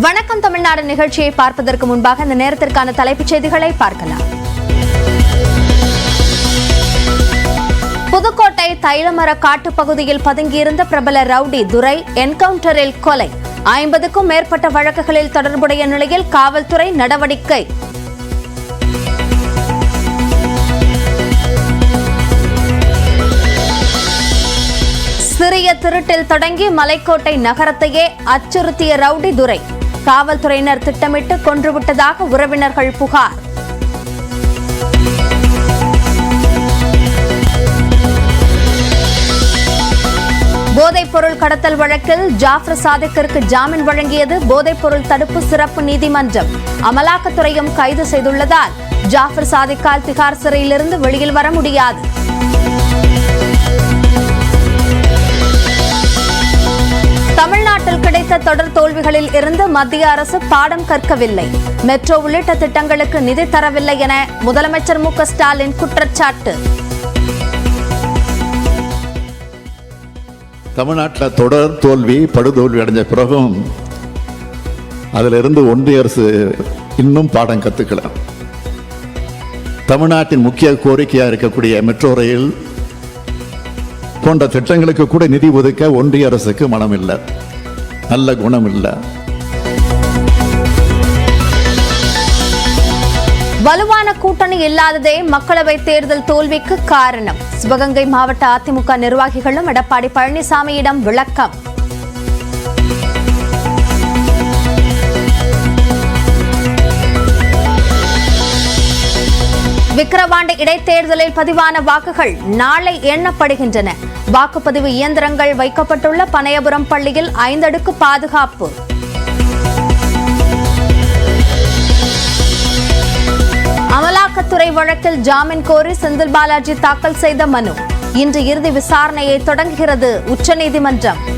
வணக்கம் தமிழ்நாடு நிகழ்ச்சியை பார்ப்பதற்கு முன்பாக இந்த நேரத்திற்கான தலைப்புச் செய்திகளை பார்க்கலாம். புதுக்கோட்டை தைலமர காட்டுப் பகுதியில் பதுங்கியிருந்த பிரபல ரவுடி துரை என்கவுண்டரில் கொலை. ஐம்பதுக்கும் மேற்பட்ட வழக்குகளில் தொடர்புடைய நிலையில் காவல்துறை நடவடிக்கை. சிறிய திருட்டில் தொடங்கி மலைக்கோட்டை நகரத்தையே அச்சுறுத்திய ரவுடி துரை. காவல்துறையினர் திட்டமிட்டு கொன்றுவிட்டதாக உறவினர்கள் புகார். போதைப்பொருள் கடத்தல் வழக்கில் ஜாஃபர் சாதிக்கிற்கு ஜாமீன் வழங்கியது போதைப்பொருள் தடுப்பு சிறப்பு நீதிமன்றம். அமலாக்கத்துறையும் கைது செய்துள்ளதால் ஜாஃபர் சாதிக்கால் திகார் சிறையிலிருந்து வெளியில் வர முடியாது. தமிழ்நாட்டில் கிடைத்த தொடர் தோல்விகளில் இருந்து மத்திய அரசு பாடம் கற்கவில்லை. மெட்ரோ உள்ளிட்ட திட்டங்களுக்கு நிதி தரவில்லை என முதலமைச்சர் மு ஸ்டாலின் குற்றச்சாட்டு. தமிழ்நாட்டில் தொடர் தோல்வி படுதோல்வி அடைஞ்ச பிறகும் அதிலிருந்து ஒன்றிய அரசு இன்னும் பாடம் கற்றுக்கலாம் தமிழ்நாட்டின் முக்கிய கோரிக்கையாக இருக்கக்கூடிய மெட்ரோ ரயில் போன்ற திட்டங்களுக்கு கூட நிதி ஒதுக்க ஒன்றிய அரசுக்கு மனம் இல்லை நல்ல குணம் இல்லை வலுவான கூட்டணி இல்லாததே மக்களவை தேர்தல் தோல்விக்கு காரணம். சிவகங்கை மாவட்ட அதிமுக நிர்வாகிகளும் எடப்பாடி பழனிசாமியிடம் விளக்கம். விக்கிரவாண்டி இடைத்தேர்தலில் பதிவான வாக்குகள் நாளை எண்ணப்படுகின்றன. வாக்குப்பதிவு இயந்திரங்கள் வைக்கப்பட்டுள்ள பனையபுரம் பள்ளியில் ஐந்தடுக்கு பாதுகாப்பு. அமலாக்கத்துறை வழக்கில் ஜாமீன் கோரி செந்தில் பாலாஜி தாக்கல் செய்த மனு. இன்று இறுதி விசாரணையை தொடங்குகிறது உச்சநீதிமன்றம்.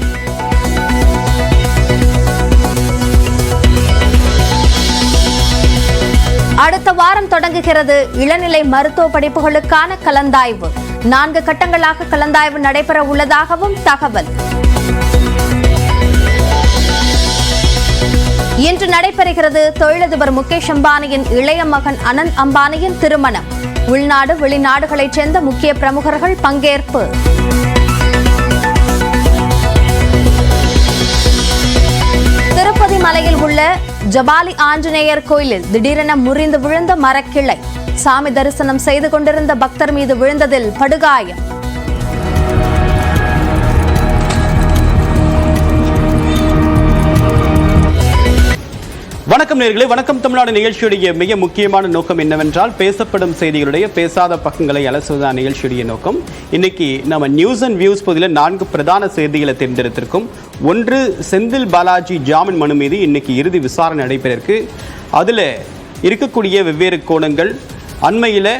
வாரம் தொடங்குகிறது. இளநிலை மருத்துவ படிப்புகளுக்கான கலந்தாய்வு. நான்கு கட்டங்களாக கலந்தாய்வு நடைபெற உள்ளதாகவும் தகவல். இன்று நடைபெறுகிறது தொழிலதிபர் முகேஷ் அம்பானியின் இளைய மகன் அனந்த் அம்பானியின் திருமணம். உள்நாடு வெளிநாடுகளைச் சேர்ந்த முக்கிய பிரமுகர்கள் பங்கேற்பு. திருப்பதி மலையில் உள்ள ஜபாலி ஆஞ்சநேயர் கோயிலில் திடீரென முறிந்து விழுந்த மரக்கிளை. சாமி தரிசனம் செய்து கொண்டிருந்த பக்தர் மீது விழுந்ததில் படுகாயம். வணக்கம் நேர்களை வணக்கம் தமிழ்நாடு நிகழ்ச்சியுடைய மிக முக்கியமான நோக்கம் என்னவென்றால் பேசப்படும் செய்திகளுடைய பேசாத பக்கங்களை அலசுவதான் நிகழ்ச்சியுடைய நோக்கம். இன்னைக்கு நம்ம நியூஸ் அண்ட் வியூஸ் பகுதியில் நான்கு பிரதான செய்திகளை தேர்ந்தெடுத்திருக்கும் ஒன்று செந்தில் பாலாஜி ஜாமீன் மனு மீது இன்னைக்கு இறுதி விசாரணை நடைபெற இருக்கு அதில் இருக்கக்கூடிய வெவ்வேறு கோணங்கள். அண்மையில்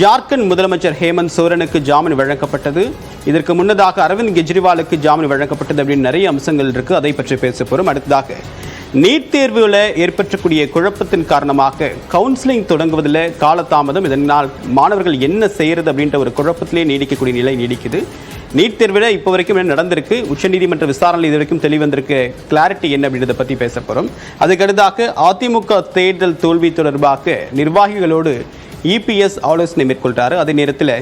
ஜார்க்கண்ட் முதலமைச்சர் ஹேமந்த் சோரனுக்கு ஜாமீன் வழங்கப்பட்டது. இதற்கு முன்னதாக அரவிந்த் கெஜ்ரிவாலுக்கு ஜாமீன் வழங்கப்பட்டது அப்படின்னு நிறைய அம்சங்கள் இருக்குது அதை பற்றி பேச போகிறோம் அடுத்ததாக நீட் தேர்வில் ஏற்பட்டக்கூடிய குழப்பத்தின் காரணமாக கவுன்சிலிங் தொடங்குவதில் காலதாமதம். இதனால் மாணவர்கள் என்ன செய்யறது அப்படின்ற ஒரு குழப்பத்திலே நீடிக்கக்கூடிய நிலை நீடிக்குது. நீட் தேர்வில் இப்போ வரைக்கும் என்ன நடந்திருக்கு? உச்சநீதிமன்ற விசாரணை இது வரைக்கும் தெளிவந்திருக்கு கிளாரிட்டி என்ன அப்படின்றத பற்றி பேச போகிறோம் அதுக்கடுத்தாக அதிமுக தேர்தல் தோல்வி தொடர்பாக நிர்வாகிகளோடு இபிஎஸ் ஆலோசனை மேற்கொள்கிறாரு அதே நேரத்தில்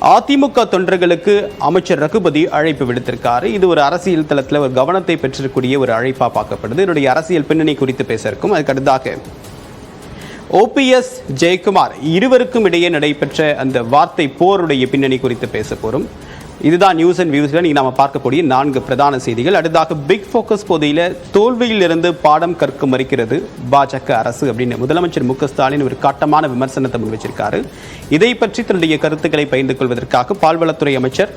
அதிமுக தொண்டர்களுக்கு அமைச்சர் ரகுபதி அழைப்பு விடுத்திருக்காரு. இது ஒரு அரசியல் தளத்தில் ஒரு கவனத்தை பெற்றிருக்கக்கூடிய ஒரு அழைப்பா பார்க்கப்படுது. என்னுடைய அரசியல் பின்னணி குறித்து பேச இருக்கும். அதுக்கடுத்தாக ஓபிஎஸ் ஜெயக்குமார் இருவருக்கும் இடையே நடைபெற்ற அந்த வார்த்தை போருடைய பின்னணி குறித்து பேச போகிறோம் இதுதான் நியூஸ் அண்ட் வியூஸ்ல நீங்க நாம பார்க்கக்கூடிய நான்கு பிரதான செய்திகள். அடுத்ததாக பிக் ஃபோக்கஸ் பகுதியில தோல்வியிலிருந்து பாடம் கற்க மறுக்கிறது பாஜக அரசு அப்படின்னு முதலமைச்சர் மு ஸ்டாலின் ஒரு காட்டமான விமர்சனத்தை முன் வச்சிருக்காரு இதை பற்றி தன்னுடைய கருத்துக்களை பகிர்ந்து கொள்வதற்காக பால்வளத்துறை அமைச்சர்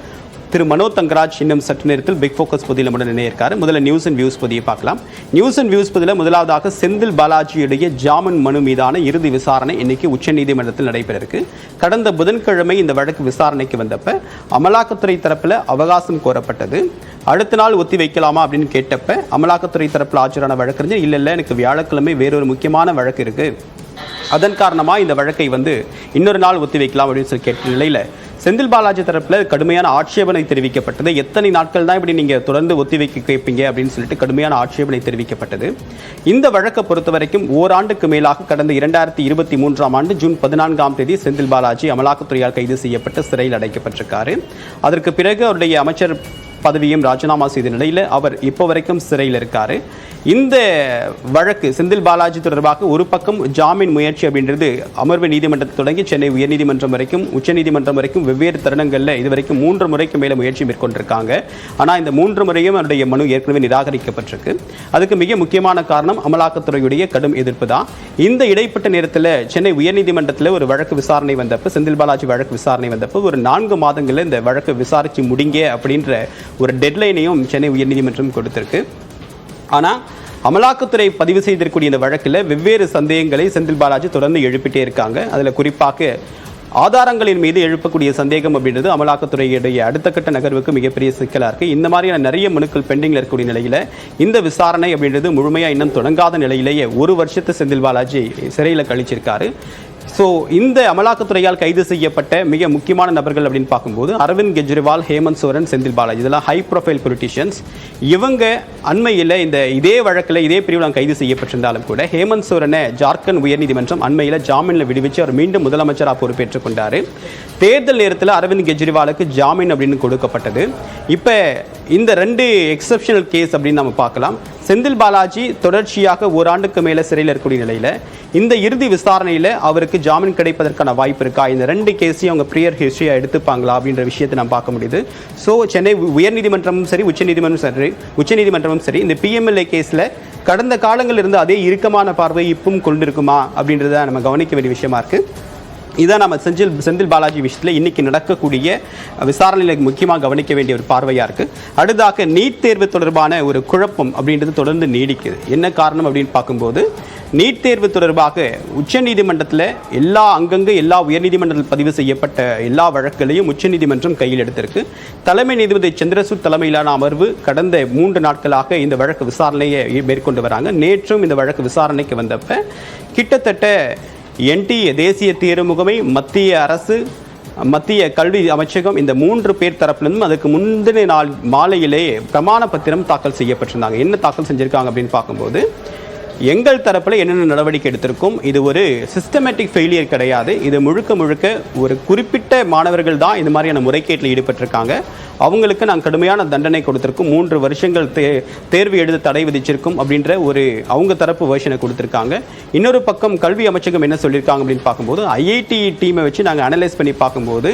திரு மனோ தங்கராஜ் இன்னும் சற்று நேரத்தில் பிக் ஃபோக்கஸ் பகுதியில் நம்முடன் இணையிருக்காரு முதல்ல நியூஸ் அண்ட் வியூஸ் பகுதியை பார்க்கலாம். நியூஸ் அண்ட் வியூஸ் பகுதியில் முதலாவதாக செந்தில் பாலாஜியுடைய ஜாமீன் மனு மீதான இறுதி விசாரணை இன்னைக்கு உச்சநீதிமன்றத்தில் நடைபெற இருக்கு கடந்த புதன்கிழமை இந்த வழக்கு விசாரணைக்கு வந்தப்ப அமலாக்கத்துறை தரப்பில் அவகாசம் கோரப்பட்டது. அடுத்த நாள் ஒத்தி வைக்கலாமா அப்படின்னு கேட்டப்ப அமலாக்கத்துறை தரப்பில் ஆஜரான வழக்கறிஞர் இல்லை இல்லை எனக்கு வியாழக்கிழமை வேறொரு முக்கியமான வழக்கு இருக்கு. அதன் காரணமாக இந்த வழக்கை வந்து இன்னொரு நாள் ஒத்தி வைக்கலாம் அப்படின்னு சொல்லி கேட்ட நிலையில் செந்தில் பாலாஜி தரப்புல கடுமையான ஆட்சேபனை தெரிவிக்கப்பட்டது. எத்தனை நாட்கள் தான் இப்படி நீங்க தொடர்ந்து ஒத்திவைக்க கேட்பீங்க அப்படின்னு சொல்லிட்டு கடுமையான ஆட்சேபனை தெரிவிக்கப்பட்டது. இந்த வழக்கை பொறுத்த வரைக்கும் ஓராண்டுக்கு மேலாக கடந்த இரண்டாயிரத்தி இருபத்தி மூன்றாம் ஆண்டு ஜூன் பதினான்காம் தேதி செந்தில் பாலாஜி அமலாக்கத்துறையால் கைது செய்யப்பட்டு சிறையில் அடைக்கப்பட்டிருக்காரு. அதற்கு பிறகு அவருடைய அமைச்சர் பதவியும் ராஜினாமா செய்த நிலையில் அவர் இப்போ வரைக்கும் சிறையில் இருக்காரு. இந்த வழக்கு செந்தில் பாலாஜி தொடர்பாக ஒரு பக்கம் ஜாமீன் முயற்சி அப்படின்றது அமர்வு நீதிமன்றத்தை தொடங்கி சென்னை உயர்நீதிமன்றம் வரைக்கும் உச்சநீதிமன்றம் வரைக்கும் வெவ்வேறு தருணங்களில் இது வரைக்கும் மூன்று முறைக்கு மேலே முயற்சி மேற்கொண்டிருக்காங்க. ஆனால் இந்த மூன்று முறையும் அவருடைய மனு ஏற்கனவே நிராகரிக்கப்பட்டிருக்கு. அதுக்கு மிக முக்கியமான காரணம் அமலாக்கத்துறையுடைய கடும் எதிர்ப்பு தான். இந்த இடைப்பட்ட நேரத்தில் சென்னை உயர்நீதிமன்றத்தில் ஒரு வழக்கு விசாரணை வந்தப்போ செந்தில் பாலாஜி வழக்கு விசாரணை வந்தப்போ ஒரு நான்கு மாதங்களில் இந்த வழக்கு விசாரிச்சு முடிங்க அப்படின்ற ஒரு டெட்லைனையும் சென்னை உயர்நீதிமன்றம் கொடுத்திருக்கு. ஆனால் அமலாக்கத்துறை பதிவு செய்திருக்கக்கூடிய இந்த வழக்கில் வெவ்வேறு சந்தேகங்களை செந்தில் பாலாஜி தொடர்ந்து எழுப்பிட்டே இருக்காங்க. அதில் குறிப்பாக ஆதாரங்களின் மீது எழுப்பக்கூடிய சந்தேகம் அப்படின்றது அமலாக்கத்துறையுடைய அடுத்த கட்ட நகர்வுக்கு மிகப்பெரிய சிக்கலாக இருக்குது இந்த மாதிரியான நிறைய மனுக்கள் பெண்டிங்கில் இருக்கக்கூடிய நிலையில் இந்த விசாரணை அப்படின்றது முழுமையாக இன்னும் தொடங்காத நிலையிலேயே ஒரு வருஷத்தை செந்தில் பாலாஜி சிறையில் கழிச்சிருக்காரு. ஸோ இந்த அமலாக்கத்துறையால் கைது செய்யப்பட்ட மிக முக்கியமான நபர்கள் அப்படின்னு பார்க்கும்போது அரவிந்த் கெஜ்ரிவால் ஹேமந்த் சோரன் செந்தில் பாலாஜி. இதெல்லாம் ஹை ப்ரொஃபைல் பொலிட்டிஷியன்ஸ் இவங்க அண்மையில் இந்த இதே வழக்கில் இதே பிரிவில் கைது செய்யப்பட்டிருந்தாலும் கூட ஹேமந்த் சோரனை ஜார்க்கண்ட் உயர்நீதிமன்றம் அண்மையில் ஜாமீனில் விடுவிச்சு அவர் மீண்டும் முதலமைச்சராக பொறுப்பேற்றுக் கொண்டார். தேர்தல் நேரத்தில் அரவிந்த் கெஜ்ரிவாலுக்கு ஜாமீன் அப்படின்னு கொடுக்கப்பட்டது. இப்போ இந்த ரெண்டு எக்ஸப்ஷனல் கேஸ் அப்படின்னு நம்ம பார்க்கலாம். செந்தில் பாலாஜி தொடர்ச்சியாக ஓராண்டுக்கு மேலே சிறையில் இருக்கக்கூடிய நிலையில் இந்த இறுதி விசாரணையில் அவருக்கு ஜாமீன் கிடைப்பதற்கான வாய்ப்பு இருக்கா? இந்த ரெண்டு கேஸையும் அவங்க ப்ரியர் ஹிஸ்ட்ரியாக எடுத்துப்பாங்களா அப்படின்ற விஷயத்தை நம்ம பார்க்க முடியுது. ஸோ சென்னை உயர்நீதிமன்றமும் சரி உச்சநீதிமன்றமும் சரி உச்சநீதிமன்றமும் சரி இந்த பிஎம்எல்ஏ கேஸில் கடந்த காலங்களில் இருந்து அதே இறுக்கமான பார்வை இப்பவும் கொண்டிருக்குமா அப்படின்றத நம்ம கவனிக்க வேண்டிய விஷயமா இருக்குது இதான் நம்ம செந்தில் செந்தில் பாலாஜி விஷயத்தில் இன்னைக்கு நடக்கக்கூடிய விசாரணையில் முக்கியமாக கவனிக்க வேண்டிய ஒரு பார்வையாக இருக்குது அடுத்தாக நீட் தேர்வு தொடர்பான ஒரு குழப்பம் அப்படின்றது தொடர்ந்து நீடிக்குது. என்ன காரணம் அப்படின்னு பார்க்கும்போது நீட் தேர்வு தொடர்பாக உச்சநீதிமன்றத்தில் எல்லா அங்கங்கே எல்லா உயர்நீதிமன்றத்தில் பதிவு செய்யப்பட்ட எல்லா வழக்குகளையும் உச்சநீதிமன்றம் கையில் எடுத்திருக்கு. தலைமை நீதிபதி சந்திரசூட் தலைமையிலான அமர்வு கடந்த மூன்று நாட்களாக இந்த வழக்கு விசாரணையை மேற்கொண்டு வராங்க. நேற்றும் இந்த வழக்கு விசாரணைக்கு வந்தப்ப கிட்டத்தட்ட என்டிஏ தேசிய தேர்வு முகமை மத்திய அரசு மத்திய கல்வி அமைச்சகம் இந்த மூன்று பேர் தரப்பிலிருந்தும் அதுக்கு முந்தின நாள் மாலையிலேயே பிரமாண பத்திரம் தாக்கல் செய்யப்பட்டிருந்தாங்க. என்ன தாக்கல் செஞ்சிருக்காங்க அப்படின்னு பார்க்கும்போது எங்கள் தரப்பில் என்னென்ன நடவடிக்கை எடுத்திருக்கோம்? இது ஒரு சிஸ்டமேட்டிக் ஃபெயிலியர் கிடையாது. இது முழுக்க முழுக்க ஒரு குறிப்பிட்ட மாணவர்கள் தான் இந்த மாதிரியான முறைகேட்டில் ஈடுபட்டிருக்காங்க. அவங்களுக்கு நாங்கள் கடுமையான தண்டனை கொடுத்துருக்கோம். மூன்று வருஷங்கள் தே தேர்வு எழுத தடை விதிச்சிருக்கும் அப்படின்ற ஒரு அவங்க தரப்பு வெர்ஷனை கொடுத்துருக்காங்க. இன்னொரு பக்கம் கல்வி அமைச்சகம் என்ன சொல்லியிருக்காங்க அப்படின்னு பார்க்கும்போது ஐஐடி டீமை வச்சு நாங்கள் அனலைஸ் பண்ணி பார்க்கும்போது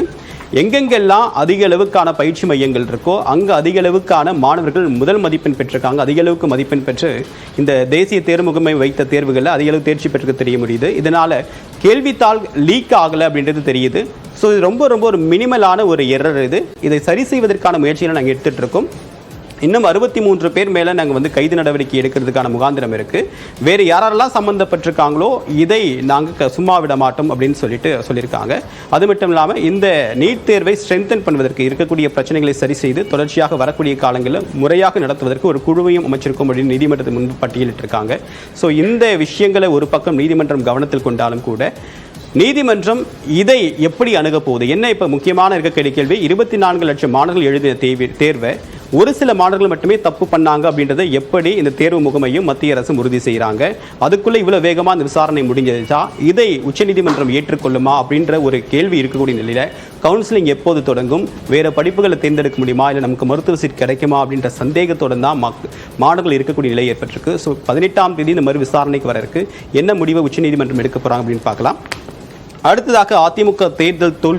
எங்கெங்கெல்லாம் அதிக அளவுக்கான பயிற்சி மையங்கள் இருக்கோ அங்கே அதிக அளவுக்கான மாணவர்கள் முதல் மதிப்பெண் பெற்றிருக்காங்க. அதிக அளவுக்கு மதிப்பெண் பெற்று இந்த தேசிய தேர்வு முகமை வைத்த தேர்வுகளில் அதிக அளவு தேர்ச்சி பெற்று தெரிய முடியுது. இதனால் கேள்வித்தாள் லீக் ஆகலை அப்படின்றது தெரியுது. ஸோ இது ரொம்ப ரொம்ப ஒரு மினிமலான ஒரு எரர் இது. இதை சரி செய்வதற்கான முயற்சிகளை நாங்கள் எடுத்துகிட்டு இருக்கோம். இன்னும் அறுபத்தி மூன்று பேர் மேலே நாங்கள் வந்து கைது நடவடிக்கை எடுக்கிறதுக்கான முகாந்திரம் இருக்குது வேறு யாரெல்லாம் சம்மந்தப்பட்டிருக்காங்களோ இதை நாங்கள் சும்மா விட மாட்டோம் அப்படின்னு சொல்லிட்டு சொல்லியிருக்காங்க. அது மட்டும் இல்லாமல் இந்த நீட் தேர்வை ஸ்ட்ரென்தன் பண்ணுவதற்கு இருக்கக்கூடிய பிரச்சனைகளை சரி செய்து தொடர்ச்சியாக வரக்கூடிய காலங்களில் முறையாக நடத்துவதற்கு ஒரு குழுவையும் அமைச்சிருக்கும் அப்படின்னு நீதிமன்றத்தை முன்பு பட்டியலிட்டிருக்காங்க. ஸோ இந்த விஷயங்களை ஒரு பக்கம் நீதிமன்றம் கவனத்தில் கொண்டாலும் கூட நீதிமன்றம் இதை எப்படி அணுகப் போகுது? என்ன இப்போ முக்கியமான இருக்கக்கூடிய கேள்வி? இருபத்தி நான்கு லட்சம் மாணவர்கள் எழுதிய தேர்வை ஒரு சில மாணவர்கள் மட்டுமே தப்பு பண்ணாங்க அப்படின்றத எப்படி இந்த தேர்வு முகமையும் மத்திய அரசும் உறுதி செய்கிறாங்க அதுக்குள்ளே இவ்வளோ வேகமாக அந்த விசாரணை முடிஞ்சதா? இதை உச்சநீதிமன்றம் ஏற்றுக்கொள்ளுமா அப்படின்ற ஒரு கேள்வி இருக்கக்கூடிய நிலையில் கவுன்சிலிங் எப்போது தொடங்கும்? வேறு படிப்புகளை தேர்ந்தெடுக்க முடியுமா? இல்லை நமக்கு மருத்துவ சீட் கிடைக்குமா அப்படின்ற சந்தேகத்தோடு தான் மக் மாணவர்கள் இருக்கக்கூடிய நிலை ஏற்பட்டிருக்கு. ஸோ பதினெட்டாம் தேதி இந்த மறு விசாரணைக்கு வர இருக்கு என்ன முடிவை உச்சநீதிமன்றம் எடுக்க போகிறாங்க அப்படின்னு பார்க்கலாம். அடுத்ததாக அதிமுக தேர்தல் தோல்வி